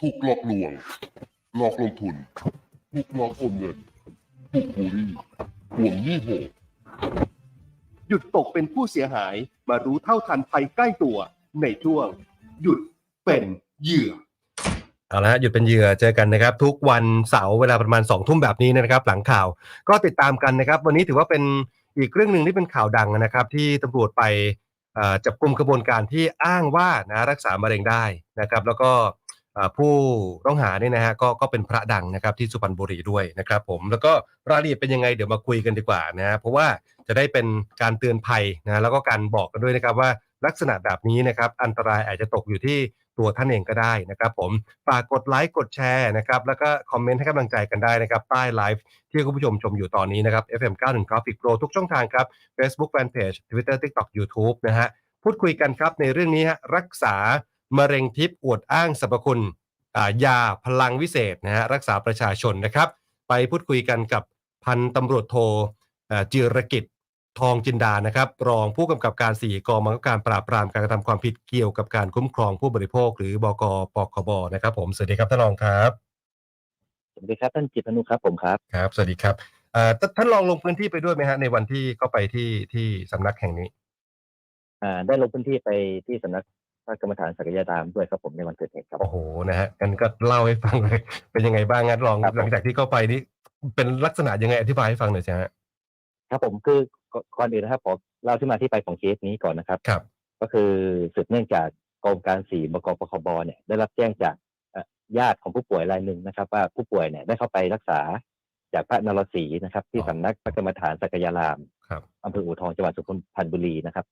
ถูกหลอกลวง หลอกลงทุน ถูกหลอกโอนเงิน ถูกบูลลี่ห่วงหนี้โหดหยุดตกเป็นผู้เสียหายมารู้เท่าทันภัยใกล้ตัว ในช่วง หยุดเป็นเหยื่อเอาละฮะหยุดเป็นเหยื่อเจอกันนะครับ ทุกวันเสาร์เวลาประมาณ2องทุ่มแบบนี้นะครับ หลังข่าวก็ติดตามกันนะครับ วันนี้ถือว่าเป็นอีกเรื่องหนึ่งที่เป็นข่าวดังนะครับ ที่ตำรวจไปเอ่อจับกลุ่มกระบวนการที่อ้างว่านะรักษามะเร็งได้นะครับ แล้วก็เอ่อ ผู้ต้องหาเนี่ยนะฮะก็ก็เป็นพระดังนะครับที่สุพรรณบุรีด้วยนะครับผมแล้วก็รายละเอียดเป็นยังไงเดี๋ยวมาคุยกันดีกว่านะฮะเพราะว่าจะได้เป็นการเตือนภัยนะแล้วก็การบอกกันด้วยนะครับว่าลักษณะแบบนี้นะครับอันตรายอาจจะตกอยู่ที่ตัวท่านเองก็ได้นะครับผมฝากกดไลค์กดแชร์นะครับแล้วก็คอมเมนต์ให้กำลังใจกันได้นะครับใต้ไลฟ์ที่คุณผู้ชมชมอยู่ตอนนี้นะครับ FM 91 Graphic Pro ทุกช่องทางครับ Facebook Fanpage Twitter TikTok YouTube นะฮะพูดคุยกันครับในเรื่องนี้ฮะรักษา มะเร็งทิพย์อวดอ้างสรรพคุณอ่ายาพลังวิเศษนะฮะรักษาประชาชนนะครับ ไปพูดคุยกันกับพันตำรวจโทเอ่อจิรกิจทองจินดานะครับ รองผู้กำกับการสี่กองบังคับการปราบปรามการกระทำความผิดเกี่ยวกับการคุ้มครองผู้บริโภค หรือบกปคบนะครับ ผมสวัสดีครับท่านรองครับสวัสดีครับท่านจิตรนุครับผมครับครับ สวัสดีครับเอ่อท่านท่านรองลงพื้นที่ไปด้วยไหมฮะในวันที่เข้าไปที่ที่สำนักแห่งนี้อ่าได้ลงพื้นที่ไปที่สำนัก พระกรรมฐานศักยารามด้วยครับผมในวันเกิดเหตุครับ โอ้โหนะฮะกันก็เล่าให้ฟังเลย เป็นยังไงบ้างงั้นลองครับผม หลังจากที่เข้าไปนี่เป็นลักษณะยังไงอธิบายให้ฟังหน่อยสิฮะครับผมคือก่ก่อนอื่นนะครับขอเล่าที่มาที่ไปของเคสนี้ก่อนนะครับ ครับ ก็คือสืบเนื่องจากกองการสี่บกปคบเนี่ยได้รับแจ้งจากเอ่อญาติของผู้ป่วยรายหนึ่งนะครับ ว่าผู้ป่วยเนี่ยได้เข้าไปรักษาจากพระนรศรีนะครับ ที่อ๋อ สำนักพระกรรมฐานศักยารามครับ อำเภออู่ทองจังหวัดสุพรรณบุรีนะครับ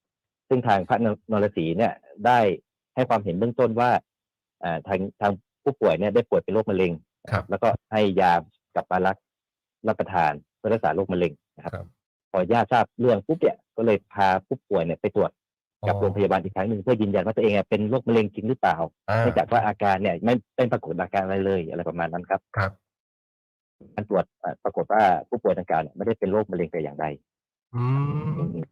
ซึ่งทางพระนรศรีเนี่ยได้ให้ความเห็นเบื้องต้นว่าอ่าทางทางผู้ป่วยเนี่ยได้ป่วยเป็นโรคมะเร็งครับแล้วก็ให้ยากลับมารับรับประทานเพื่อรักษาโรคมะเร็งนะครับครับ พอญาติทราบเรื่องปุ๊บเนี่ยก็เลยพาผู้ป่วยเนี่ยไปตรวจกับอ๋อโรงพยาบาลอีกครั้งหนึ่งเพื่อยืนยันว่าตัวเองอะเป็นโรคมะเร็งจริงหรือเปล่าอ่าเนื่องจากว่าอาการเนี่ยไม่เป็นปรากฏอาการอะไรเลยอะไรประมาณนั้นครับครับการตรวจอะปรากฏว่าผู้ป่วยดังกล่าวเนี่ยไม่ได้เป็นโรคมะเร็งแต่อย่างใดอืมอ่า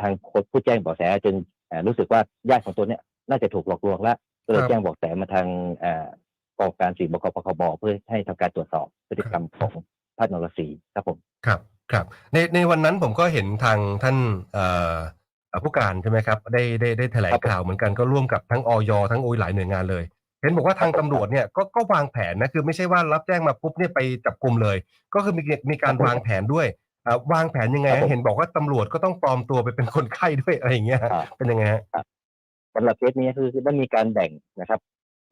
ทางคนผู้แจ้งเบาะแสจึงอ่ารู้สึกว่าญาติของตัวเนี่ยน่าจะถูกหลอกลวงแล้วก็เลยแจ้งเบาะแสมาทางอ่ากองการสี่บกปคบเพื่อให้ทำการตรวจสอบพฤติกรรมของพระนรศรีครับผมครับครับ ในในวันนั้นผมก็เห็นทางท่านเอ่อเอ่อผู้การใช่ไหมครับได้ได้ได้แถลงครับผมข่าวเหมือนกันก็ร่วมกับทั้งออยทั้งโอยหลายหน่วยงานเลย เห็นบอกว่าทางตำรวจเนี่ยก็ก็วางแผนนะคือไม่ใช่ว่ารับแจ้งมาปุ๊บเนี่ยไปจับกลุ่มเลย ก็คือมีมีการวางแผนด้วยเอ่อ วางแผนยังไงครับฮะผมเห็นบอกว่าตำรวจก็ต้องปลอมตัวไปเป็นคนไข้ด้วยอะไรอย่างเงี้ยฮะอ่าเป็นยังไงฮะสำหรับเคสนี้คือได้มีการแบ่งนะครับ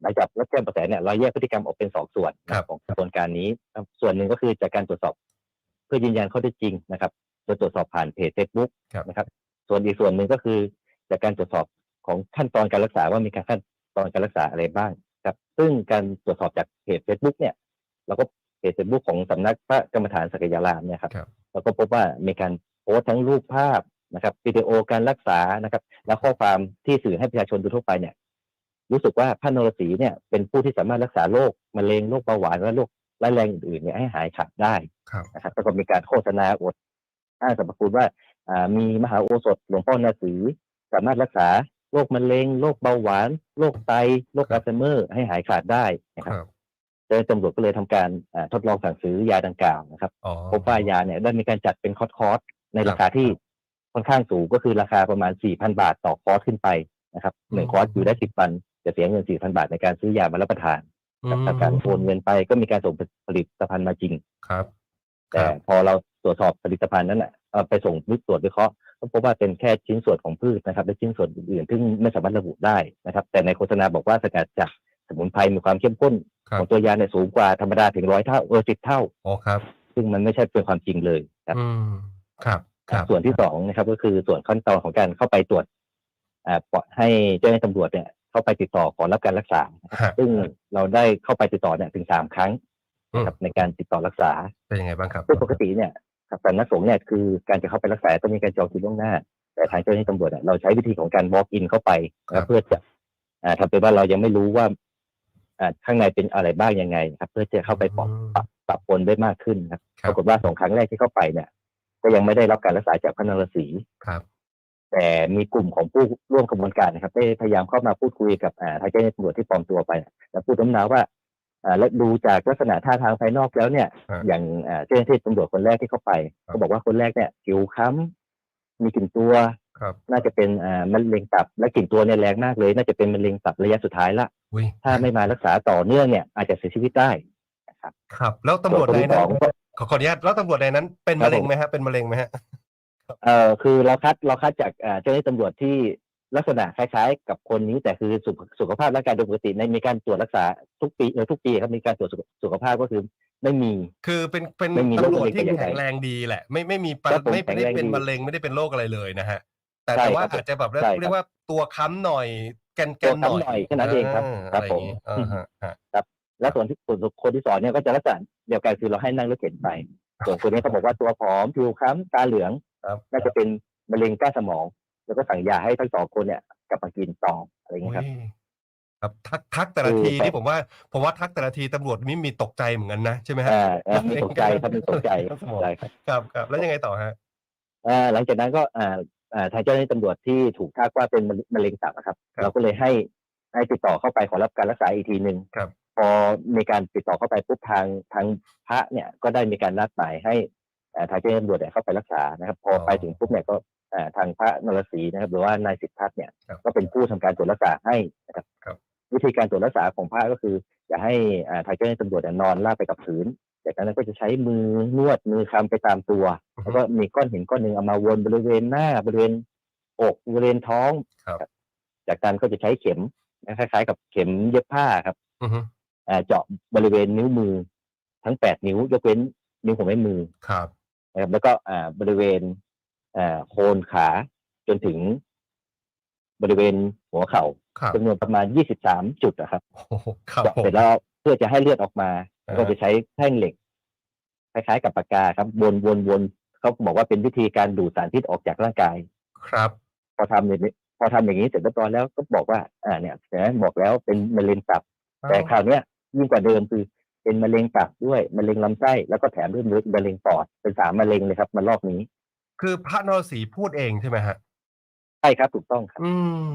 หลังจากรับแจ้งเบาะแสเนี่ยเราแยกพฤติกรรมออกเป็นสองส่วนของกระบวนการนี้ครับส่วนหนึ่งก็คือจากการตรวจสอบ เพื่อยืนยันข้อเท็จจริงนะครับโดยตรวจสอบผ่านเพจเฟซบุ๊กครับนะครับ ส่วนอีกส่วนหนึ่งก็คือจากการตรวจสอบของขั้นตอนการรักษาว่ามีการขั้นตอนการรักษาอะไรบ้างครับ ซึ่งการตรวจสอบจากเพจเฟซบุ๊กเนี่ยเราก็เพจเฟซบุ๊กของสำนักพระกรรมฐานศักยารามเนี่ยครับครับเราก็พบว่ามีการโพสทั้งรูปภาพนะครับวิดีโอการรักษานะครับ แล้วข้อความที่สื่อให้ประชาชนทั่วไปเนี่ย รู้สึกว่าพระนรศรีเนี่ยเป็นผู้ที่สามารถรักษาโรคมะเร็งโรคเบาหวานและโรคร้ายแรงอื่นๆเนี่ยให้หายขาดได้นะครับแล้วก็มีการโฆษณาอวดอ้างสรรพคุณว่ามีมหาโอสถหลวงพ่อนรศรีสามารถรักษาโรคมะเร็งโรคเบาหวานโรคไตโรคอัลไซเมอร์ ให้หายขาดได้นะครับ เจ้าหน้าที่ตำรวจก็เลยทำการอ่าทดลองสั่งซื้อยาดังกล่าวนะครับอ๋อพบว่ายาเนี่ยได้มีการจัดเป็นคอร์สคอร์สในครับราคาที่ค่อนข้างสูงก็คือราคาประมาณ 4,000 บาทต่อคอร์สขึ้นไปนะครับหนึ่งอืมคอร์สอยู่ได้ 10 วัน จะเสียเงิน 4,000 บาทในการซื้อยามารับประทานอืครับมถ้าการโอนเงินไปก็มีการส่งผลิตภัณฑ์มาจริงครับ แต่พอเราตรวจสอบผลิตภัณฑ์นั้นน่ะเอาไปส่งวิตรวจวิเคราะห์ก็พบว่าเป็นแค่ชิ้นส่วนของพืชนะครับ และชิ้นส่วนอื่นๆซึ่งไม่สามารถระบุได้นะครับ แต่ในโฆษณาบอกว่าสกัดจากสมุนไพรมีความเข้มข้นครั ขบองตัวยาเนี่ยสูงกว่าธรรมดาถึงร้อยเท่าเออสิบเท่าอ๋อครับ ซึ่งมันไม่ใช่เป็นความจริงเลยครับอืมครับครับส่วนที่สองนะครับก็คือส่วนขั้นตอนของการเข้าไปตรวจอ่าปล่อยให้เจ้าหน้าที่ตำรวจเนี่ย เข้าไปติดต่อขอรับการรักษาฮะซึ่งเราได้เข้าไปติดต่อเนี่ยถึงสามครั้งนะครับในการติดต่อรักษาเป็นยังไงบ้างครับซึ่งปกติเนี่ยครับสำนักสงฆ์เนี่ยคือการจะเข้าไปรักษาต้องมีการจองคิวล่วงหน้า แต่ทางเจ้าหน้าที่ตำรวจเนี่ยเราใช้วิธีของการ walk in เข้าไปครันะบเพื่อจะอ่าทำเป็นว่าเรายังไม่รู้ว่าอ่า ข้างในเป็นอะไรบ้างยังไงครับ เพื่อจะเข้าไปปรับปรับปรับปนได้มากขึ้นครับครัปบรากฏว่าสองครั้งแรกที่เข้าไปเนี่ย ก็ยังไม่ได้รับการรักษาจากพระนรศรีครับ แต่มีกลุ่มของผู้ร่วมกระบวนการนะครับได้พยายามเข้ามาพูดคุยกับอ่าทางเจ้าหน้าที่ตำรวจที่ปลอมตัวไป แล้วพูดน้ำหนาว่าอ่าและดูจากลักษณะท่าทางภายนอกแล้วเนี่ยฮะอย่างอ่าเจ้าหน้าที่ตำรวจคนแรกที่เข้าไปครับเขาบอกว่าคนแรกเนี่ยผิวค้ำมีกลิ่นตัวครับ น่าจะเป็นอ่ามะเร็งตับและกลิ่นตัวเนี่ยแรงมากเลย น่าจะเป็นมะเร็งตับระยะสุดท้ายละอุ้ยถ้าไม่มารักษาต่อเนื่องเนี่ยอาจจะเสียชีวิตได้ครับ แล้วตำรวจส่นในคนที่นั้สอนงก็ ขอขออนุญาตแล้วตำรวจในนั้นเป็นครับมะเร็งผมไหมฮะเป็นมะเร็งไหมฮะ เอ่อคือเราคัดเราคัดจากอ่าเจ้าหน้าที่ตำรวจที่ลักษณะคล้ายๆ กับคนนี้แต่คือสุขสุขภาพร่างกายโดยปกติในมีการตรวจรักษาทุกปีเออทุกปีครับมีการตรวจสุขสุขภาพก็คือไม่มี คือเป็นเป็นไม่มีโรคตำรวจที่มะเร็งแต่อย่างใดแข็งแรงดีแหละ ไม่ไม่มีปะครับผมไม่ไม่ได้แข็งแรงเป็นดี มะเร็งไม่ได้เป็นโรคอะไรเลยนะฮะ แต่ใช่แต่ว่าครับอาจจะแบบใช่ครับ เรียกว่าตัวค้ำหน่อยแกนแกตัวนหน่อยค้ำหน่อยแค่นั้นเองครับาครับอะไรอย่างงี้ผม อ่าฮะฮะแล้วส่วนที่ส่วนคนที่สอนเนี่ยก็จะลักษณะเดียวกันคือเราให้นั่งรถเข็นไป ส่วนคนนี้เขาบอกว่าตัวผอมผิวคล้ำตาเหลือง ครับน่าจะเป็นมะเร็งก้านสมอง แล้วก็สั่งยาให้ทั้งสองคนเนี่ยกลับมากินต่ออะไรอย่างโอ้เงี้ยครับยครับทักทักแต่ละคือทีแบบนี่ผมว่าผมว่าทักแต่ละทีตำรวจมีมีตกใจเหมือนกันนะใช่ไหมฮะ อ่าอ่ามีตกใจครับมีตกใจครับผม ใช่ครับครับครับ แล้วยังไงต่อฮะ อ่าหลังจากนั้นก็อ่าอ่า ทางเจ้าหน้าที่ตำรวจที่ถูกทักว่าเป็นมะมะเร็งตับอะครับ ครับ เราก็เลยให้ให้ติดต่อเข้าไปขอรับการรักษาอีกทีหนึ่งครับ พอมีการติดต่อเข้าไปปุ๊บทางทางพระเนี่ยก็ได้มีการนัดหมายให้อ่าทางเจ้าหน้าที่ตำรวจเนี่ยเข้าไปรักษานะครับ พอไปถึงปุ๊บเนี่ยก็อ่าทางพระนรศรีนะครับ หรือว่านายสิทธัตถ์เนี่ยครับก็เป็นผู้ทำการตรวจรักษาให้นะครับ ครับ วิธีการตรวจรักษาของพระก็คือ อย่าให้อ่าทางเจ้าหน้าที่ตำรวจเนี่ยนอนลาบไปกับพื้น จากนั้นก็จะใช้มือนวดมือคำไปตามตัว แล้วก็มีก้อนหินก้อนหนึ่งเอามาวนบริเวณหน้าบริเวณอกบริเวณท้องครับจากนั้นก็จะใช้เข็มคล้ายๆ กับเข็มเย็บผ้าครับอือฮึอ่าเจาะบริเวณนิ้วมือ ทั้งแปดนิ้วยกเว้นนิ้วหัวแม่มือครับนะครับ แล้วก็อ่าบริเวณอ่าโคนขาจนถึงบริเวณหัวเข่าครับจำนวนประมาณ23จุดนะครับโอ้โหครับเจาะผมเสร็จแล้วเพื่อจะให้เลือดออกมา อ่า ก็จะใช้แท่งเหล็กคล้ายๆกับปากกาครับวนวนวนเขาบอกว่าเป็นวิธีการดูดสารพิษออกจากร่างกาย ครับ พอทำอย่างนี้พอทำอย่างนี้เสร็จเรียบร้อยแล้วก็บอกว่า อ่าเนี่ยเห็นไหมบอกแล้วเป็นมะเร็งตับ แต่คราวเนี้ยยิ่งกว่าเดิมคือเป็นมะเร็งตับด้วยมะเร็งลำไส้แล้วก็แถมด้วยมะเร็งปอดเป็นสามมะเร็งเลยครับมารอบนี้คือพระนรศรีพูดเองใช่ไหมฮะ ใช่ครับถูกต้องครับ อืม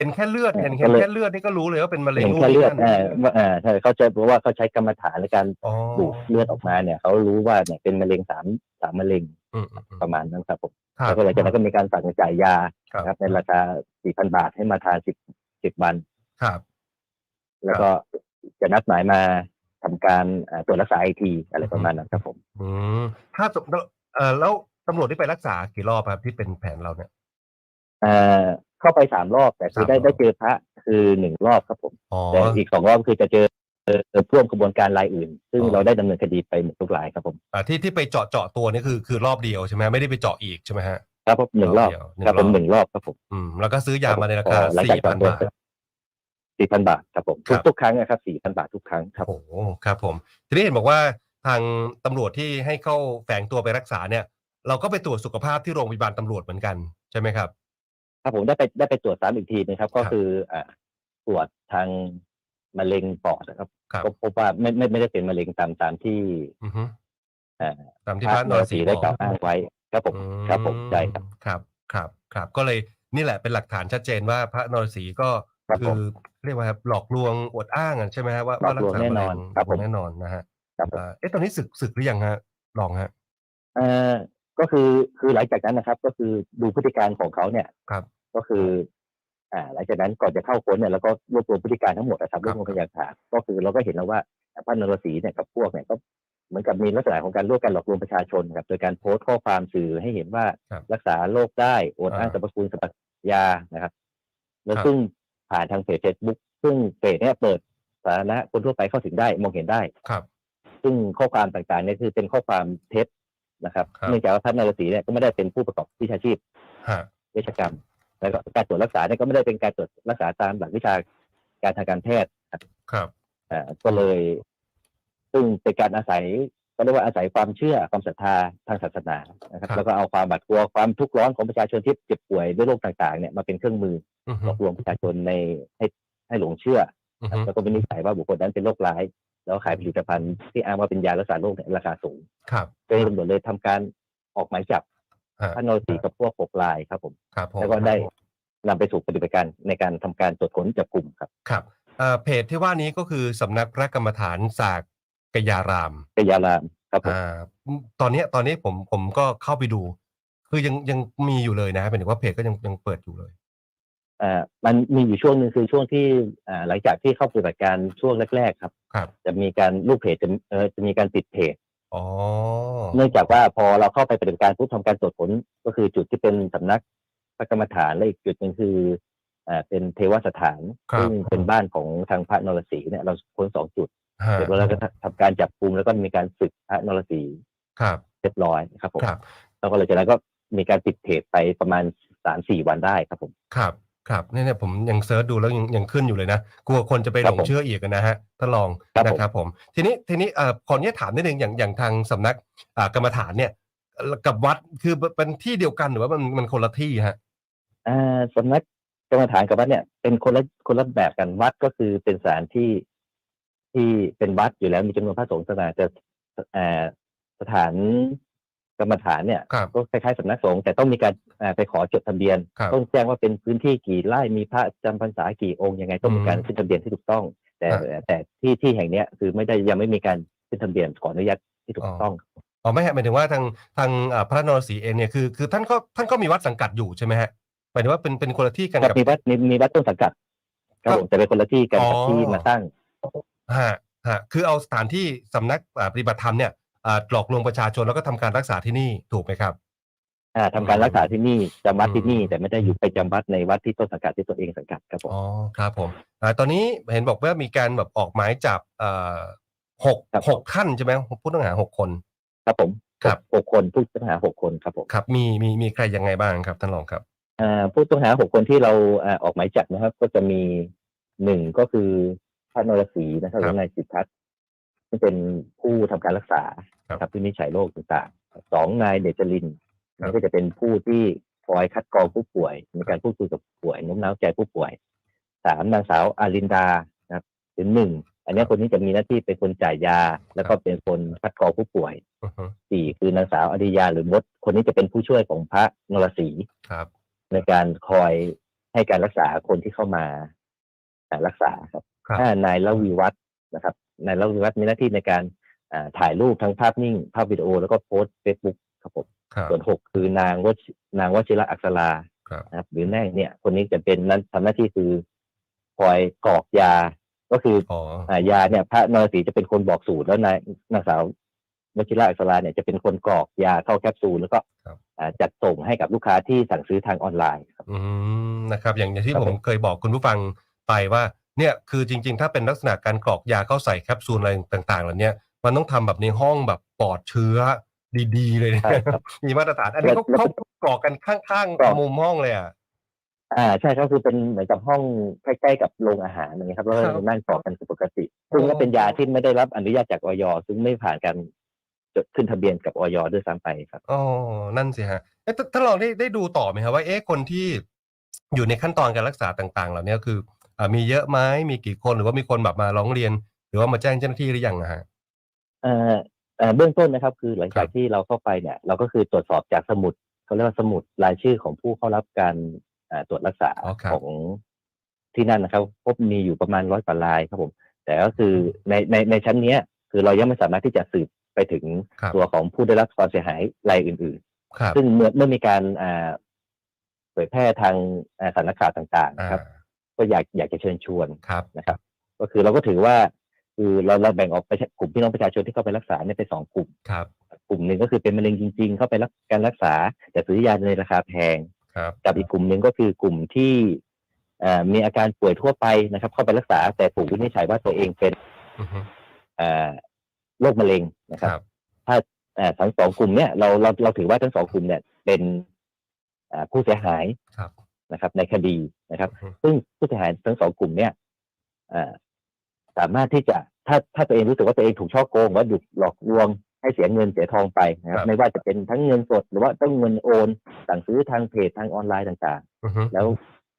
เห็นแค่เลือดเออเห็นก็เห็นเลยแค่เลือดนี่ก็รู้เลยว่าเป็นมะเร็งเห็นนู่นแค่นี่เลือดนั่นอ่าว่าอ่าใช่เขาใจเพราะว่าเขาใช้กรรมฐานในการอ๋อดูดเลือดออกมาเนี่ยเขารู้ว่าเนี่ยเป็นมะเร็งสามสามมะเร็งอืมอืมอืมประมาณนั้นครับผมครับแล้วก็หลังจากนั้นก็มีการสั่งจ่ายยาครับนะครับ ในราคาสี่พันบาทให้มาทานสิบสิบวันครับ แล้วก็จะนัดหมายมาทำการอ่าตรวจรักษาไอทีอะไรประมาณนั้นครับผมอืมถ้าสมเออแล้วตำรวจที่ไปรักษากี่รอบครับที่เป็นแผนเราเนี่ยอ่า เข้าไปสามรอบแต่คือได้สามรอบได้เจอพระคือหนึ่งรอบครับผมอ๋อแต่อีกสองรอบคือจะเจอเอ่อร่วมกระบวนการรายอื่น ซึ่งอ๋อเราได้ดำเนินคดีไปหมดทุกรายครับผมอ่าที่ที่ไปเจาะเจาะตัวนี่คือคือรอบเดียวใช่ไหมไม่ได้ไปเจาะอีกใช่ไหมฮะครับผมหนึ่งรอบเดียวครับผมหหนึ่งนึ่งรอบครับผมอืมแล้วก็ซื้อยามาในราคาหลังสี่จากพันโดนบาทสี่พันบาทครับผมครัทุกบทุกครั้งนะครับสี่พันบาททุกครั้งครับโอ้โหครับผม ทีนี้เห็นบอกว่าทางตำรวจที่ให้เข้าแฝงตัวไปรักษาเนี่ย เราก็ไปตรวจสุขภาพที่โรงพยาบาลตำรวจเหมือนกันใช่ไหมครับ ครับผมได้ไปได้ไปตรวจซ้ำอีกทีนะครับก็ครับคืออ่าตรวจทางมะเร็งปอดนะครับครับ ก็พบว่าไม่ไม่ไม่ได้เป็นมะเร็งตามตามที่อือฮึอ่าตามที่พพระระนนรรศศรีรีได้บอก กล่าวอ้างไว้ครับผมครับผมใช่ครับครับครับครับก็เลยนี่แหละเป็นหลักฐานชัดเจนว่าพระนรศรีก็ครับคืผม อเรียกว่าครับหลอกลวงอวดอ้างอะใช่ไหมฮะว่าหลอกลวงว่ารัษาแน่นอนมะเงครับผม แน่นอนนะฮะครับผมอ่าเอ๊ะตอนนี้ศึกศึกหรือยังฮะลองฮะ เอ่อ ก็คือคือหลังจากนั้นนะครับ ก็คือดูพฤติการของเขาเนี่ยครับ ก็คือ อ่า หลังจากนั้นก่อนจะเข้าค้นเนี่ยเราก็รวบรวมพฤติการทั้งหมดนะครับรวบรวมพยานหลักฐานก็คือเราก็เห็นแล้วว่าพระนรศรีเนี่ยกับพวกเนี่ยก็เหมือนกับมีลักษณะของการร่วมกันหลอกลวงประชาชนครับโดยการโพสต์ข้อความสื่อให้เห็นว่าครับรักษาโรคได้อวดอ้างอ่าสรรพคุณสรรพยานะครับ แล้วครับซึ่งผ่านทางเพจเฟซบุ๊กซึ่งเพจเนี่ยเปิดสาธารณะคนทั่วไปเข้าถึงได้มองเห็นได้ครับ ซึ่งข้อความต่างๆเนี่ยคือเป็นข้อความเท็จ นะครับครับเนื่องจากว่าพระนรศรีเนี่ยก็ไม่ได้เป็นผู้ประกอบวิชาชีพฮะเวชกรรม แล้วก็การตรวจรักษาเนี่ยก็ไม่ได้เป็นการตรวจรักษาตามหลักวิชาการทางการแพทย์ครับครับอ่าก็เลย ซึ่งเป็นการอาศัยก็เรียกว่าอาศัยความเชื่อความศรัทธาทางศาสนานะครับครับ แล้วก็เอาความบาดกลัวความทุกข์ร้อนของประชาชนที่เจ็บป่วยด้วยโรคต่างๆ เนี่ยมาเป็นเครื่องมืออือหฮึลอกลวงประชาชนในให้ให้หลงเชื่ออือครับฮึแล้วก็เป็นนิสัยว่าบุคคลนั้นเป็นโรคร้าย แล้วขายผลิตภัณฑ์ที่อ้างว่าเป็นยารักษาโรคเนี่ยราคาสูงครับเจ้าหน้าที่ตำรวจเลยทำการออกหมายจับฮะพระนรสีกับพวกหกรายครับผมครับผมแล้วก็ได้นำไปสู่ปฏิบัติการในการทำการตรวจค้นจับกลุ่มครับครับเอ่อเพจที่ว่านี้ก็คือสำนักพระกรรมฐานสากกยารามกยารามครับผมอ่าตอนเนี้ยตอนนี้ผมผมก็เข้าไปดู คือยังยังมีอยู่เลยนะเป็นถึงว่าเพจก็ยังยังเปิดอยู่เลยอ่า มันมีอยู่ช่วงหนึ่งคือช่วงที่อ่าหลังจากที่เข้าปฏิบัติการช่วงแรก ๆ ครับ ครับ จะมีการลูกเพจจะเออจะมีการปิดเพจอ๋อเนื่องจากว่าพอเราเข้าไปปฏิบัติการปุ๊บทำการตรวจค้นก็คือจุดที่เป็นสำนักพระกรรมฐานและอีกจุดหนึ่งคืออ่าเป็นเทวสถานครับซึ่งเป็นบ้านของทางพระนรศรีเนี่ยเราค้นสองจุดฮะเสร็จแล้วเราก็ทำการจับกลุ่มแล้วก็มีการศึกพระนรศรีครับเรียบร้อยนะครับผมครับแล้วก็หลังจากนั้นก็มีการปิดเพจไปประมาณสามสี่วันได้ครับผมครับ ครับเนี่ยเนี่ยผมยังเซิร์ชดูแล้วยังยังขึ้นอยู่เลยนะ กลัวคนจะไปคหรัลบงผมเชื่ออีกนะฮะท่านรองครับผมนะครับผมทีนี้ทีนี้เอ่อขออนุญาตถามนิดนึงอย่างอย่างทางสำนักอ่ากรรมฐานเนี่ยกับวัดคือเป็นที่เดียวกันหรือว่ามันมันคนละที่ฮะอ่าสำนักกรรมฐานกับวัดเนี่ยเป็นคนละคนละแบบกันวัดก็คือเป็นสถานที่ที่เป็นวัดอยู่แล้วมีจำนวนพระสงฆ์สถานแต่อ่าสถาน กรรมฐานเนี่ยครับ ก็คล้ายๆสำนักสงฆ์แต่ต้องมีการอ่าไปขอจดทะเบียน ครับ ต้องแจ้งว่าเป็นพื้นที่กี่ไร่มีพระจำพรรษากี่องค์ยังไงต้องมีการอืมขึ้นทะเบียนที่ถูกต้อง แต่ครับแต่ที่ที่แห่งเนี้ยคือไม่ได้ยังไม่มีการขึ้นทะเบียนขออนุญาตที่ถูกต้อง อ๋อไม่ฮะหมายถึงว่าทางทางอ่าพระนรศรีเองเนี่ยคือคือท่านก็ท่านก็มีวัดสังกัดอยู่ใช่ไหมฮะหมายถึงว่าเป็นเป็นคนละที่กันครับกับ มีวัดมีมีวัดต้นสังกัดครับผมแต่เป็นคนละที่กันกับอ๋อ ที่มาตั้ง ฮะฮะคือเอาสถานที่สำนักอ่าปฏิบัติธรรมเนี่ยอ่า หลอกลวงประชาชนแล้วก็ทำการรักษาที่นี่ถูกไหมครับอ่าทำการรักษาที่นี่จำวัดที่นี่อืมแต่ไม่ได้อยู่ไปจำวัดในวัดที่ต้นสังกัดที่ตัวเองสังกัดครับผมอ๋อครับผมอ่าตอนนี้เห็นบอกว่ามีการแบบออกหมายจับเอ่อหกหกท่านใช่ไหมผู้ต้องหาหกคน ครับผมครับหกคนผู้ต้องหาหกคนครับผมครับมีมีมีใครยังไงบ้างครับท่านรองครับอ่าผู้ต้องหาหกคนที่เราอ่าออกหมายจับนะครับ ก็จะมีหนึ่งก็คือพระนรศรีนะครับหรือนายสิทธัตน์ ที่งเป็นผู้ทำการรักษาครับนะครับที่นิจฉัยโรคต่างๆสองนายเดชลินครับนี่ก็จะเป็นผู้ที่คอยคัดกรองผู้ป่วย มีการพูดคุยกับผู้ป่วยโน้มน้าวใจผู้ป่วยสามนางสาวอารินดานะครับเป็นหนึ่งอันนี้คนนี้จะมีหน้าที่เป็นคนจ่ายยา แล้วก็เป็นคนคัดกรองผู้ป่วยอือฮึสี่คือนางสาวอริยาหรือมด คนนี้จะเป็นผู้ช่วยของพระนรศรีครับ ในการคอยให้การรักษาคนที่เข้ามาอ่ารักษาครับครับห้านายละวีวัฒน์นะครับ นายละวีวัฒน์มีหน้าที่ในการอ่าถ่ายรูปทั้งภาพนิ่ง ภาพวิดีโอ แล้วก็โพสต์เฟซบุ๊กครับผมครับส่วนหกคือนางวชนางวชิระอักษราครับนะครับหรือแน่งเนี่ย คนนี้จะเป็นนั้นทำหน้าที่คือคอยกรอกยา ก็คืออ๋ออ่ายาเนี่ย พระนรศรีจะเป็นคนบอกสูตรแล้วนายนางสาววชิระอักษราเนี่ยจะเป็นคนกรอกยาเข้าแคปซูลแล้วก็ครับอ่าจัดส่งให้กับลูกค้าที่สั่งซื้อทางออนไลน์ครับอืมนะครับ อย่างอย่างที่ครับผมผมเคยบอกคุณผู้ฟังไปว่า เนี่ยคือจริง ๆ ถ้าเป็นลักษณะการกรอกยาเข้าใส่แคปซูลอะไรต่างๆเหล่าเนี้ยมันต้องทำแบบในห้องแบบปลอดเชื้อดีๆ เลยนะใช่ครับมีมาตรฐาน อันนี้เขาแล้วเขากรอกกันข้างกรอกๆมุมห้องเลยอะอ่าใช่ก็คือเป็นเหมือนกับห้องใกล้ๆกับโรงอาหารอย่างเงี้ยครับแล้วก็ครับนั่งต่อกันเป็นปกติ ซึ่งก็เป็นยาที่ไม่ได้รับอนุญาตจากออยซึ่งไม่ผ่านการจดขึ้นทะเบียนกับออยด้วยซ้ำไปครับอ๋อนั่นสิฮะเอ๊ะถ้าถ้าเราได้ได้ดูต่อไหมครับว่าเอ๊ะคนที่อยู่ในขั้นตอนการรักษาต่าง ๆ เหล่านี้คืออ่า มีเยอะไหมมีกี่คนหรือว่ามีคนแบบมาร้องเรียน หรือว่ามาแจ้งเจ้าหน้าที่หรือยังอะฮะเอ่อเอ่อเบื้องต้นนะครับ คือหลังจากครับที่เราเข้าไปเนี่ย เราก็คือตรวจสอบจากสมุดเขาเรียกว่าสมุดรายชื่อของผู้เข้ารับการอ่าตรวจรักษาอ๋อครับของที่นั่นนะครับ พบมีอยู่ประมาณร้อยกว่ารายครับผม แต่ก็คือในในในชั้นเนี้ย คือเรายังไม่สามารถที่จะสืบไปถึงครับตัวของผู้ได้รับความเสียหายรายอื่นครับๆซึ่งเมื่อเมื่อมีการอ่าเผยแพร่ทางอ่าสารนักข่าวต่างๆอ่านะครับ ก็อยากอยากจะเชิญชวนครับนะครับ ก็คือเราก็ถือว่าคือเราเราแบ่งออกไปกลุ่มพี่น้องประชาชนที่เข้าไปรักษาเนี่ยเป็นสองกลุ่มครับ กลุ่มหนึ่งก็คือเป็นมะเร็งจริง ๆ เข้าไปรับการรักษา แต่ซื้อยาในราคาแพงครับกับอีกกลุ่มหนึ่งก็คือกลุ่มที่เอ่อมีอาการป่วยทั่วไปนะครับ เข้าไปรักษาแต่ถูกวินิจฉัยว่าตัวเองเป็นอือฮึเอ่อโรคมะเร็งนะคครับรับ ถ้าเอ่อทั้งสองกลุ่มเนี่ยเราเราเราถือว่าทั้งสองกลุ่มเนี่ยเป็นเอ่อผู้เสียหายครับ นะครับในคดีนะครับอือฮึซึ่งผู้เสียหายทั้งสองกลุ่มเนี่ยเอ่อสามารถที่จะถ้าถ้าตัวเองรู้สึกว่าตัวเองถูกช่อโกงว่าถูกหลอกลวงให้เสียเงินเสียทองไปนะคครัรับบไม่ว่าจะเป็นทั้งเงินสดหรือว่าต้องเงินโอนสั่งซื้อทางเพจทางออนไลน์ต่างอือฮึๆแล้ว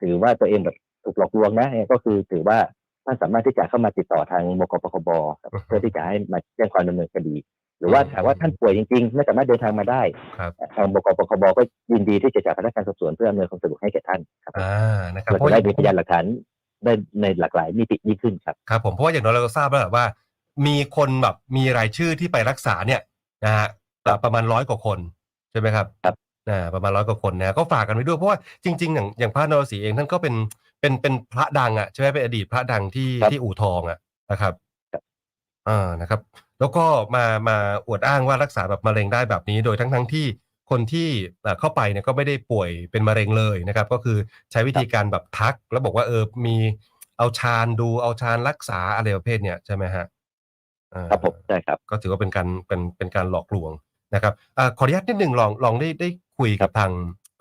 ถือว่าตัวเองแบบถูกหลอกลวงนะก็คือถือว่าท่านสามารถที่จะเข้ามาติดต่อทางบกปคบครับเพื่อที่จะให้มาแจ้งความดำเนินคดี หรือว่าอืมถามว่าท่านป่วยจริงๆ ไม่สามารถเดินทางมาได้ครับทางบกปคบก็ยินดีที่จะจัดพนักงานสอบสวนเพื่ออำนวยความสะดวกให้แก่ท่านครับอ่านะครับเราเพราะจะได้มีพยานหลักฐานได้ในหลากหลายมิติยิ่งขึ้นครับครับผมเพราะว่าอย่างน้อยเราก็ทราบแล้วแหละว่า มีคนแบบมีรายชื่อที่ไปรักษาเนี่ยนะฮะแต่ประมาณร้อยกว่าคนใช่ไหมครับครับอ่าประมาณร้อยกว่าคนนะก็ฝากกันไว้ด้วยเพราะว่าจริง ๆ อย่างอย่างพระนรศรีเองท่านก็เป็นเป็นเป็นพระดังอะใช่ไหมเป็นอดีตพระดังที่ครับที่อู่ทองอะนะครับครับอ่านะครับ แล้วก็มามาอวดอ้างว่ารักษาแบบมะเร็งได้แบบนี้ โดยทั้งทั้งที่คนที่เอ่อเข้าไปเนี่ยก็ไม่ได้ป่วยเป็นมะเร็งเลยนะครับ ก็คือใช้วิธีการแบบทัก แล้วบอกว่าเออมีเอาชาญดูเอาชาญรักษาอะไรประเภทเนี่ยใช่ไหมฮะอ่าครับผมใช่ครับ ก็ถือว่าเป็นการเป็นเป็นการหลอกลวงนะครับอาขออนุญาตนิดหนึ่งลองลองได้ได้คุยกับทาง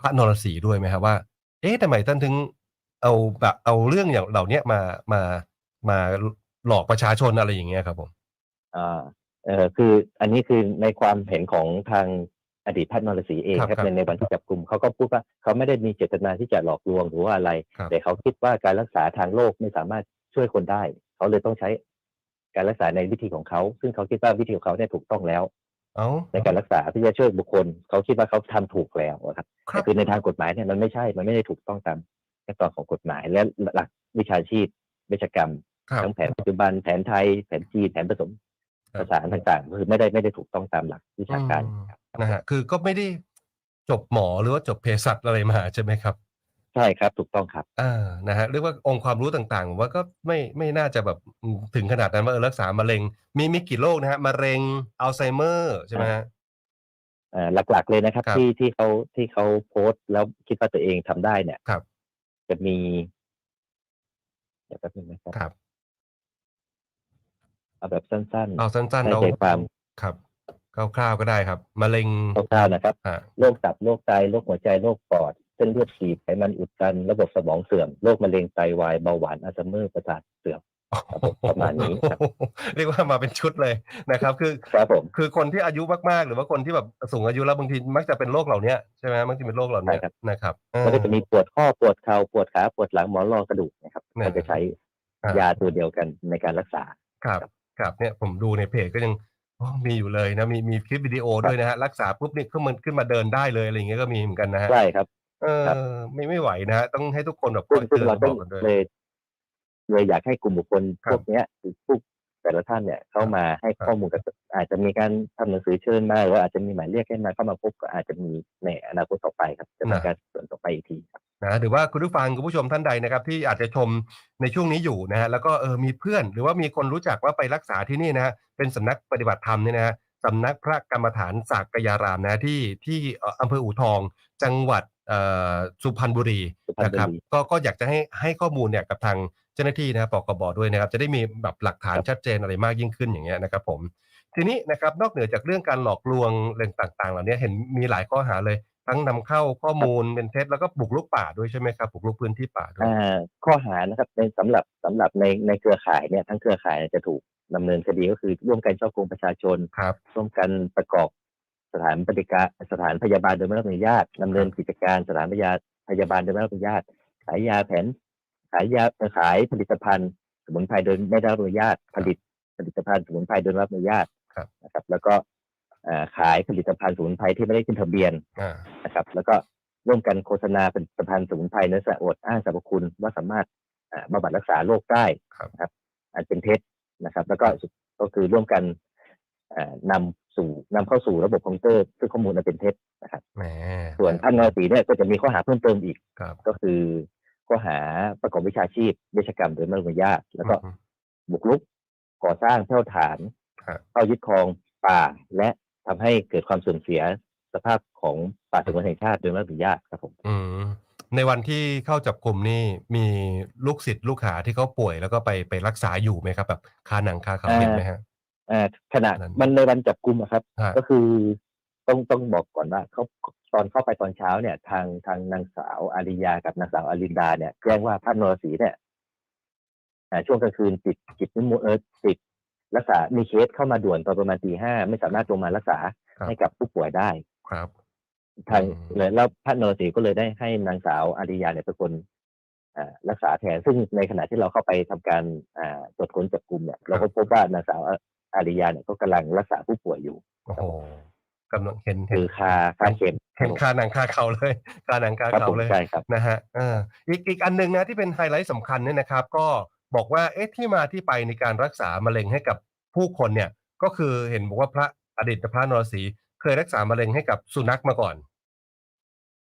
พระนรศรีด้วยไหมครับว่า เอ๊ะทำไมท่านถึงเอาแบบเอาเรื่องอย่างเหล่าเนี้ยมามามาหลอกประชาชนอะไรอย่างเงี้ยครับผมอ่า เออคืออันนี้คือในความเห็นของทางอดีตท่านนรศรีเองครับครับครับในในวันที่จับกลุ่มเขาก็พูดว่าเขาไม่ได้มีเจตนาที่จะหลอกลวงหรือว่าอะไร ครับ แต่เขาคิดว่าการรักษาทางโลกไม่สามารถช่วยคนได้ เขาเลยต้องใช้การรักษาในวิธีของเขา ซึ่งเขาคิดว่าวิธีของเขาเนี่ยถูกต้องแล้ว เอ้า ในการรักษาที่จะช่วยบุคคล เขาคิดว่าเขาทำถูกแล้วอะครับครัแต่บคือในทางกฎหมายเนี่ยมันไม่ใช่มันไม่ได้ถูกต้องตามขั้นตอนของกฎหมายและหลักวิชาชีพเวชกรรมครับ ทั้งแผนปัจจุบันแผนไทยแผนจีนแผนผสม คผรับสานต่างๆคือไม่ได้ไม่ได้ถูกต้องตามหลักวิชาการอืมครับนะฮะคือก็ไม่ได้จบหมอหรือว่าจบเภสัชอะไรมาใช่ไหมครับ ใช่ครับถูกต้องครับอ่านะฮะเรียกว่าองค์ความรู้ต่างๆผมว่าก็ไม่ไม่น่าจะแบบอืมถึงขนาดนั้นว่าเออรักษามะเร็ง มีมีกี่โรคนะฮะมะเร็งอัลไซเมอร์ใช่ไหมฮะเอ่อหลักๆเลยนะครับครับ ที่ที่เขาที่เขาโพสต์แล้วคิดว่าตัวเองทำได้เนี่ยครับ จะมีเดี๋ยวแป๊บนึงนะครับครับ เอาแบบสั้นเอาสั้นๆให้เอาใจความครับคร่าวๆก็ได้ครับมะเร็งๆคร่าวๆนะครับอ่าโรคตับโรคไตโรคหัวใจโรคปอดเส้นเลือดตีบไขมันอุดตัน ระบบสมองเสื่อมโรคมะเร็งไตวายเบาหวานอัลไซเมอร์ประสาทเสื่อมครับผมประมาณนี้ครับเรียกว่ามาเป็นชุดเลยนะครับ คือครับผมคือคนที่อายุมากๆ หรือว่าคนที่แบบสูงอายุแล้วบางทีมักจะเป็นโรคเหล่านี้ใช่ไหมมักจะเป็นโรคเหล่านี้ใช่ครับนะครับเออก็จะมีปวดข้อปวดเข่าปวดขาปวดหลังหมอนรองกระดูกนะครับเนี่ยก็จะใช้อ่ายยาตัวเดียวกันในการรักษาครับ ครับเนี่ยผมดูในเพจก็ยังอ๋อมีอยู่เลยนะมีมีคลิปวิดีโอด้วยนะฮะรักษาปุ๊บนี่ขึ้นมันขึ้นมาเดินได้เลยอะไรอย่างเงี้ยก็มีเหมือนกันนะฮะใช่ครับ เออครับไม่ไม่ไหวนะฮะต้องให้ทุกคนแบบคซึ่องยซึ่งเตือนเราบต้อองกกันด้วยเลยเลยอยากให้กลุ่มบุคคลครับพวกเนี้ยคือผู้แต่ละท่านเนี่ยเข้ามาให้ครับข้อมูลกับอาจจะมีการทำหนังสือเชิญมาหรือว่าอาจจะมีหมายเรียกให้มาเข้ามาพบก็อาจจะมีในอนาคตต่อไปครับจะเป็นการส่วนต่อไปอีกทีครับ นะหรือว่าคุณผู้ฟังคุณผู้ชมท่านใดนะครับ ที่อาจจะชมในช่วงนี้อยู่นะฮะแล้วก็เออมีเพื่อน หรือว่ามีคนรู้จักว่าไปรักษาที่นี่นะฮะเป็นสำนักปฏิบัติธรรมเนี่ยนะฮะสำนักพระกรรมฐานสากยารามนะที่ที่เอ่ออำเภออู่ทอง จังหวัดเอ่อสุพรรณบุรีสุพรรณบุรีนะครับก็ก็อยากจะให้ให้ข้อมูลเนี่ยกับทางเจ้าหน้าที่นะครับปกบด้วยนะครับ จะได้มีแบบหลักฐานชัดเจนอะไรมากยิ่งขึ้นอย่างเงี้ยนะครับ ผม ทีนี้นะครับนอกเหนือจากเรื่องการหลอกลวงเรื่องต่าง ๆ เหล่านี้เห็นมีหลายข้อหาเลยทั้งนำเข้าข้อมูลเป็นเท็จแล้วก็บุกรุกป่าด้วยใช่ไหมครับบุกรุกพื้นที่ป่าด้วยอ่าข้อหานะครับในสำหรับสำหรับในในเครือข่ายเนี่ยทั้งเครือข่ายจะถูกดำเนินคดีก็คือร่วมกันช่อโกงประชาชนครับร่วมกันประกอบสถานบริการสถานพยาบาลโดยไม่ได้รับอนุญาตดำเนินกิจการสถานพยาพยาบาลโดยไม่ได้รับอนุญาต ขายยาแผน ขายยาขายผลิตภัณฑ์ สมุนไพรโดยไม่ได้รับอนุญาตผลิตผลิตภัณฑ์สมุนไพรโดยไม่ได้รับอนุญาตครับนะครับ แล้วก็เอ่อ ขายผลิตภัณฑ์สมุนไพรที่ไม่ได้ขึ้นทะเบียนอ่านะครับ แล้วก็ร่วมกันโฆษณาผลิตภัณฑ์สมุนไพรเนื้อสะอวดอ้างสรรพคุณว่าสามารถอ่าบำบัดรักษาโรคได้ครับนะครับอันเป็นเท็จนะครับ แล้วก็สุดก็คือร่วมกันเอ่อนำสู่นำเข้าสู่ระบบคอมพิวเตอร์ซึ่งข้อมูลอันเป็นเท็จนะครับแหมส่วนท่านนรศรีเนี่ยก็จะมีข้อหาเพิ่มเติมอีกครับก็คือข้อหาประกอบวิชาชีพเวชกรรมโดยไม่ได้รับอนุญาตแล้วก็อืมบุกรุกก่อสร้างเท่าฐานครับเข้ายึดครองป่าและ ทำให้เกิดความเสื่อมเสียสภาพของป่าสงวนแห่งชาติโดยไม่ได้รับอนุญาตครับผมอืมในวันที่เข้าจับกลุ่มนี่มีลูกศิษย์ลูกหาที่เขาป่วยแล้วก็ไปไปรักษาอยู่ไหมครับ แบบคาหนังคาเขาเห็นไหมฮะอ่าขณะนั้นมันในวันจับกลุ่มอะครับฮะก็คือต้องต้องบอกก่อนว่าเขาตอนเข้าไปตอนเช้าเนี่ย ทางทางนางสาวอาริยากับนางสาวอารินดาเนี่ยแจ้งว่าพระนรศรีเนี่ยอ่าช่วงกลางคืนติดกิจนิมนต์เออติด รักษา มีเคสเข้ามาด่วนตอนประมาณตีห้าไม่สามารถลงมารักษาครับให้กับผู้ป่วยได้ ครับ ทางอืมเลยแล้วพระนรศรีก็เลยได้ให้นางสาวอาริยาเนี่ยเป็นคนอ่ารักษาแทน ซึ่งในขณะที่เราเข้าไปทำการอ่าตรวจค้นจับกลุ่มเนี่ยเราก็พบว่านางสาวอาริยาเนี่ยก็กำลังรักษาผู้ป่วยอยู่โอ้โหกำลังเห็นเห็คืนอคาคาเข็มเห็นคาหนังคาเขาเลยคาหนังคาครับเขาผมเลยใช่ครับนะฮะเอออีกอีกอันหนึ่งนะที่เป็นไฮไลท์สำคัญเนี่ยนะครับ ก็ บอกว่าเอ๊ะที่มาที่ไปในการรักษามะเร็งให้กับผู้คนเนี่ยก็คือเห็นบอกว่าพระอดีตพระนรศรีเคยรักษามะเร็งให้กับสุนัขมาก่อน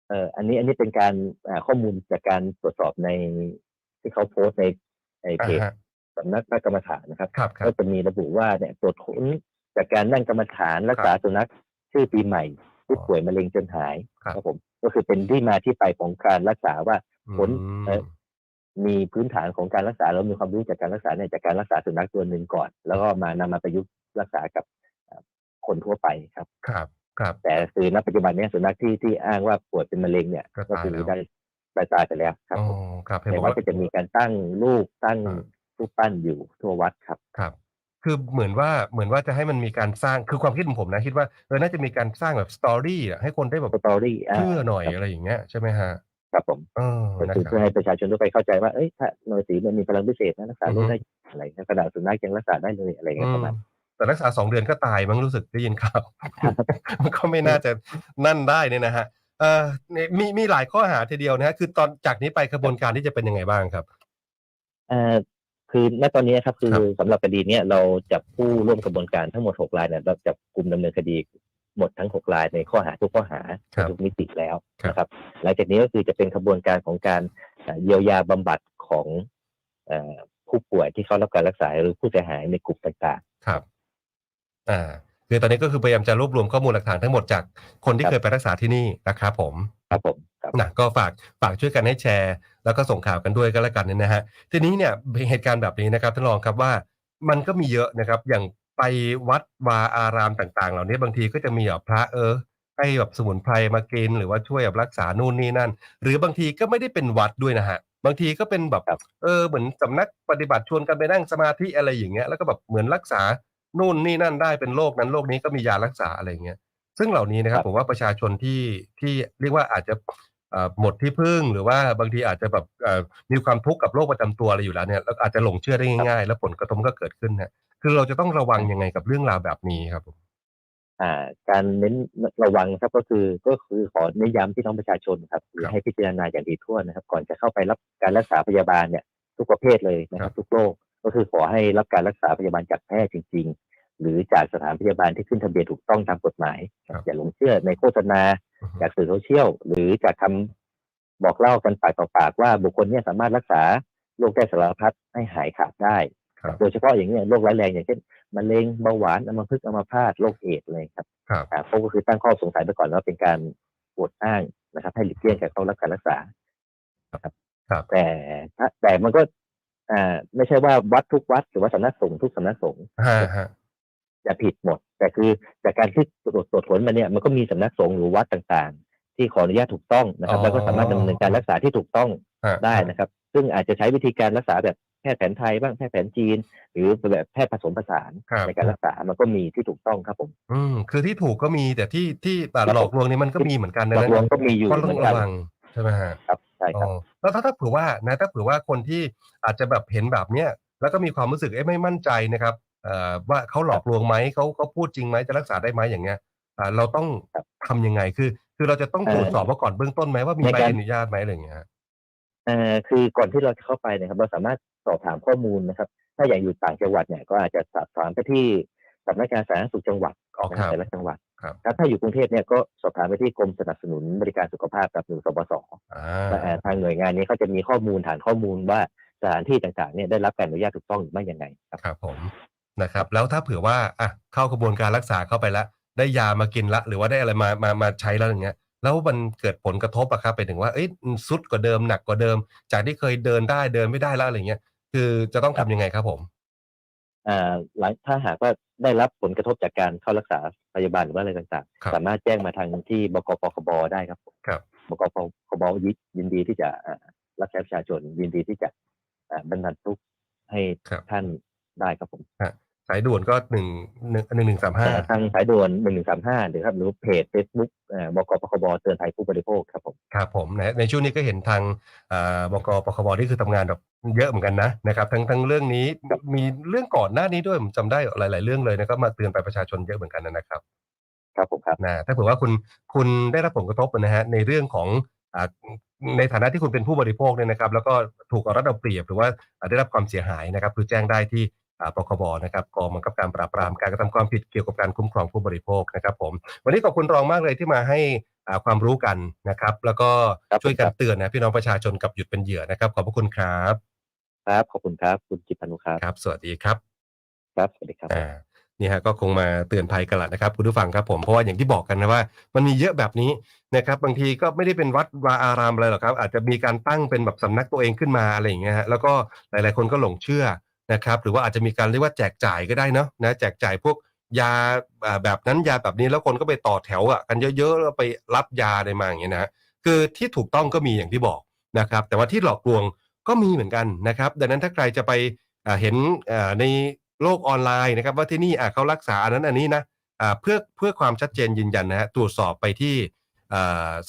เอ่ออันนี้อันนี้เป็นการอ่าข้อมูลจากการตรวจสอบในที่เขาโพสต์ในในเพอ่าจฮะสำนักพระกรรมฐานนะครับครับครัก็บจะมีระบุว่าเนี่ยตรวจค้นจากการนั่งกรรมฐานรักษาสุนัขชื่อปีใหม่ผู้ป่วยมะเร็งจนหายครับผมก็คือเป็นที่มาที่ไปของการรักษาว่าผลอื มเอ่อมีพื้นฐานของการรักษาแล้วมีความรู้จากการรักษาเนี่ยจากการรักษาสุนัขตัวหนึ่งก่อน แล้วก็มานำมาประยุกต์รักษากับอ่าคนทั่วไปครับครับครับแต่คือณปัจจุบันเนี้สุนัขที่ที่อ้างว่าป่วยเป็นมะเร็งเนี่ยก็ก็ตายคือแล้วได้ได้ตายไปแล้วครับอ๋อผมครับเห็นแต่บอกว่าว่าก็จะมีการตั้งรูปตั้งอ่ารูปปั้นอยู่ทั่ววัดครับครับ คือเหมือนว่าเหมือนว่าจะให้มันมีการสร้างคือความคิดของผมนะคิดว่าเออน่าจะมีการสร้างแบบสตอรี่อะให้คนได้แบบสตอรี่าเชื่อหน่อยครับอะไรอย่างเงี้ยใช่ไหมฮะ ครับผมเออก็นะคือครับเพื่อให้ประชาชนทั่วไปเข้าใจว่าเอ้ยถ้าโนสีมันมีพลังพิเศษนะรักษาโรอืคอฮึได้อะไรนะขนาดสุนัขยังรักษาได้เลยอะไรเงี้ยประมาณอืมแต่รักษาสองเดือนก็ตายมั้งรู้สึกได้ยินข่าวมันก็ไม่น่าจะนั่นได้เนี่ยนะฮะเอ่อเนี่ยมีมีหลายข้อหาทีเดียวนะฮะคือตอนจากนี้ไปกระบวนการที่จะเป็นยังไงบ้างครับเอ่อคือณตอนนี้ครับคือครับสำหรับคดีเนี้ยเราจับผู้ร่วมกระบวนการทั้งหมดหกรายเนี่ยเราจับกลุ่มดำเนินคดี หมดทั้งหกรายในข้อหาทุกข้อหาครับทุกมิติแล้วครับนะครับหลังจากนี้ก็คือจะเป็นกระบวนการของการเอ่อเยียวยาบำบัดของเอ่อผู้ป่วยที่เขารับการรักษาหรือผู้เสียหายในกลุ่มต่างครับ อ่า คือตอนนี้ก็คือพยายามจะรวบรวมข้อมูลหลักฐานทั้งหมดจากคนที่ครับเคยไปรักษาที่นี่นะครับผมๆครับผมครับนะก็ฝากฝากช่วยกันให้แชร์ แล้วก็ส่งข่าวกันด้วยก็แล้วกันเนี่ยนะฮะ ทีนี้เนี่ยเหตุการณ์แบบนี้นะครับท่านรองครับว่ามันก็มีเยอะนะครับ อย่าง ไปวัดวาอารามต่าง ๆ เหล่านี้บางทีก็จะมีแบบพระเออ ให้แบบสมุนไพรมากินหรือว่าช่วยแบบรักษานู่นนี่นั่น หรือบางทีก็ไม่ได้เป็นวัดด้วยนะฮะบางทีก็เป็นแบบครับเออเหมือนสำนักปฏิบัติชวนกันไปนั่งสมาธิอะไรอย่างเงี้ยแล้วก็แบบเหมือนรักษานู่นนี่นั่นได้เป็นโรคนั้นโรคนี้ก็มียารักษาอะไรอย่างเงี้ยซึ่งเหล่านี้นะครับครับผมว่าประชาชนที่ที่เรียกว่าอาจจะเอ่อหมดที่พึ่งหรือว่าบางทีอาจจะแบบเอ่อมีความทุกข์กับโรคประจำตัวอะไรอยู่แล้วเนี่ยแล้วอาจจะหลงเชื่อได้ง่ายๆ แล้วผลกระทบก็เกิดขึ้นนะ คือเราจะต้องระวังยังไงกับเรื่องราวแบบนี้ครับผมอ่า การเน้นระวังครับก็คือก็คือขอเน้นย้ำพี่น้องประชาชนครับหรือให้พิจารณาอย่างดีทั่วนนะครับ ก่อนจะเข้าไปรับการรักษาพยาบาลเนี่ย ทุกประเภทเลยนะครับ ทุกโรคก็คือขอให้รับการรักษาพยาบาลจากแพทย์จริง ๆ หรือจากสถานพยาบาลที่ขึ้นทะเบียนถูกต้องตามกฎหมายครับอย่าหลงเชื่อในโฆษณาอือฮึจากสื่อโซเชียลหรือจากคำบอกเล่ากันปากต่อปากว่าบุคคลเนี่ยสามารถรักษาโรคได้สารพัดให้หายขาดได้ครับ โดยเฉพาะอย่างนี้ยโรคร้ายแรงอย่างเช่นมะเร็งเบาหวานอัมพฤกษ์อัมพาตโรคเอดส์เลยครับครับอ่าเขาก็คือตั้งข้อสงสัยไปก่อนว่าเป็นการอวดอ้างนะครับ ให้หลีกเลี่ยงการเข้ารับการรักษาครับแต่ถ้าแต่มันก็อ่าไม่ใช่ว่าวัดทุกวัด หรือว่าสำนักสงฆ์ทุกสำนักสงฆ์ฮะฮะจะผิดหมด แต่คือจากการที่ตรวจตรวจผลมาเนี่ยมันก็มีสำนักสงฆ์หรือวัดต่างๆ ที่ขออนุญาตถูกต้องนะครับ แล้วก็สามารถดำเนินการรักษาที่ถูกต้องฮะได้นะครับ ซึ่งอาจจะใช้วิธีการรักษาแบบแพ ทย์แผนไทยบ้างแพทย์แผนจีน หรือแบบแพทย์ผสมผสานครับในการรักษามันก็มีที่ถูกต้องครับผม อืมคือที่ถูกก็มีแต่ที่ที่อ่าครับหลอกลวงนี่มันก็มีเหมือนกันหนะลอกลวงก็มีอยู่ก็ต้เหมือองนกัระนวังใช่ไหมฮะครับใช่ครับอ๋อแล้วถ้าถ้าเผื่อว่านะถ้าเผื่อว่าคนที่อาจจะแบบเห็นแบบเนี้ยแล้วก็มีความรู้สึกเอ๊ะไม่มั่นใจนะครับเอ่อว่าเขาหลอกลวงไหมเขาเขาพูดจริงไหมจะรักษาได้ไหมอย่างเงี้ยอ่าเราต้องครับทำยังไงคือ คือเราจะต้องเอ่อตรวจสอบว่าก่อนเบื้องต้นไหมว่ามีในใบการอนุญาตไหมอะไรอย่างเงี้ยฮะเอ่อคือก่อนที่เราจะเข้าไปนะครับ เราสามารถ สอบถามข้อมูลนะครับ ถ้าอย่างอยู่ต่างจังหวัดเนี่ยก็อาจจะสอบถามไปที่สำนักงานสาธารณสุขจังหวัดออกนะข่าวแต่ละจังหวัดครับถ้าถ้าอยู่กรุงเทพเนี่ยก็สอบถามไปที่กรมสนับสนุนบริการสุขภาพกับหนึ่งสบสอ่ว่าเอ่าอทางหน่วยงานนี้เขาจะมีข้อมูลฐานข้อมูลว่าสถานที่ต่างๆเนี่ยได้รับการอนุญาตถูกต้องหรือไม่ยังไงครับครับผมนะครับ แล้วถ้าเผื่อว่าอะเข้ากระบวนการรักษาเข้าไปแล้ว ได้ยามากินละ หรือว่าได้อะไรมามามาใช้แล้วอย่างเงี้ย แล้วมันเกิดผลกระทบอะครับไปถึงว่าเอ้ยสุดกว่าเดิมหนักกว่าเดิม จากที่เคยเดินได้เดินไม่ได้แล้วอะไรเงี้ย คือจะต้องทำยังไงครับผม อ่าหลังถ้าหากว่าได้รับผลกระทบจากการเข้ารักษาพยาบาลหรือว่าอะไรต่างครับๆ สามารถแจ้งมาทางที่บกปคบได้ครับครับ บกปคบยิยินดีที่จะอ่ารับใช้ประชาชนยินดีที่จะอ่าบรรเทาทุกข์ให้ครับ ท่านได้ครับผม สายด่วนก็หนึ่งหนึ่งหนึ่งหนึ่งสามห้าทางสายด่วนหนึ่งหนึ่งสามห้าหรือครับหรือเพจเฟซบุ๊กบกปคบเตือนภัยผู้บริโภคครับผมครับผมนะในช่วงนี้ก็เห็นทางอ่าบกปคบนี่คือทำงานแบบเยอะเหมือนกันนะนะครับทั้งทั้งเรื่องนี้มีเรื่องก่อนหน้านี้ด้วยผมจำได้หลาย ๆ เรื่องเลยนะก็มาเตือนไปประชาชนเยอะเหมือนกันนะครับ ครับผมครับนะถ้าเผื่อว่าคุณคุณได้รับผลกระทบนะฮะในเรื่องของอ่าในฐานะที่คุณเป็นผู้บริโภคเนี่ยนะครับ แล้วก็ถูกเอารัดเอาเปรียบหรือว่าอ่าได้รับความเสียหายนะครับ คือแจ้งได้ที่อ่า ปคบนะครับกองบังคับการปราบปรามการกระทำความผิดเกี่ยวกับการคุ้มครองผู้บริโภคนะครับผมวันนี้ขอบคุณรองมากเลยที่มาให้อ่าความรู้กันนะครับ แล้วก็ครับช่วยกันครับเตือนนะพี่น้องประชาชนกับหยุดเป็นเหยื่อนะครับ ขอบพระคุณครับ ครับขอบคุณครับ คุณจิตพานุครับครับ สวัสดีครับ ครับสวัสดีครับอ่านี่ฮะก็คงมาเตือนภัยกันแหละนะครับคุณผู้ฟังครับผมเพราะว่าอย่างที่บอกกันนะว่า มันมีเยอะแบบนี้นะครับบางทีก็ไม่ได้เป็นวัดวาอารามอะไรหรอกครับ อาจจะมีการตั้งเป็นแบบสำนักตัวเองขึ้นมาอะไรอย่างเงี้ยฮะแล้วก็หลาย ๆ คนก็หลงเชื่อ นะครับหรือว่าอาจจะมีการเรียกว่าแจกจ่ายก็ได้เนาะนะแจกจ่ายพวกยาแบบนั้นยาแบบนี้แล้วคนก็ไปต่อแถวอะกันเยอะๆแล้วไปรับยาอะไรมาอย่างเงี้ยนะคือที่ถูกต้องก็มีอย่างที่บอกนะครับ แต่ว่าที่หลอกลวงก็มีเหมือนกันนะครับ ดังนั้นถ้าใครจะไปเห็นในโลกออนไลน์นะครับ ว่าที่นี่เขารักษาอันนั้นอันนี้นะเพื่อเพื่อความชัดเจนยืนยันนะฮะตรวจสอบไปที่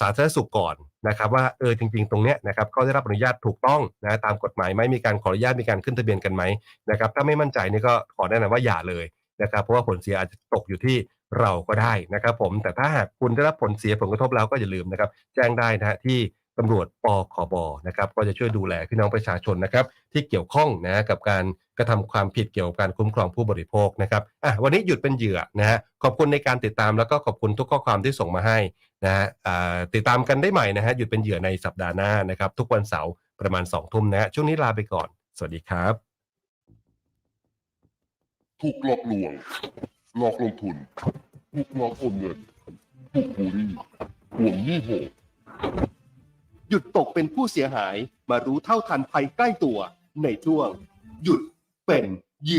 สาธารณสุขก่อน นะครับว่าเออจริง ๆ ตรงเนี้ยนะครับเขาได้รับอนุญาตถูกต้องนะตามกฎหมายไหมมีการขออนุญาตมีการขึ้นทะเบียนกันไหมนะครับถ้าไม่มั่นใจนี่ก็ขอแนะนำว่าอย่าเลยนะครับเพราะว่าผลเสียอาจจะตกอยู่ที่เราก็ได้นะครับผมแต่ถ้าหากคุณได้รับผลเสียผลกระทบแล้วก็อย่าลืมนะครับแจ้งได้นะฮะที่ตำรวจปคบนะครับก็จะช่วยดูแลพี่น้องประชาชนนะครับที่เกี่ยวข้องนะกับการกระทำความผิดเกี่ยวกับการคุ้มครองผู้บริโภคนะครับอะวันนี้หยุดเป็นเหยื่อนะฮะขอบคุณในการติดตามแล้วก็ขอบคุณทุกข้อความที่ส่งมาให้ นะฮะติดตามกันได้ใหม่นะฮะหยุดเป็นเหยื่อในสัปดาห์หน้านะครับ ทุกวันเสาร์ประมาณ2ทุ่มนะฮะช่วงนี้ลาไปก่อน สวัสดีครับ ถูกหลอกลวง หลอกลงทุน ถูกหลอกโอนเงินถูกบูลลี่ห่วงหนี้โหดหยุดตกเป็นผู้เสียหายมารู้เท่าทันภัยใกล้ตัวในช่วง หยุดเป็น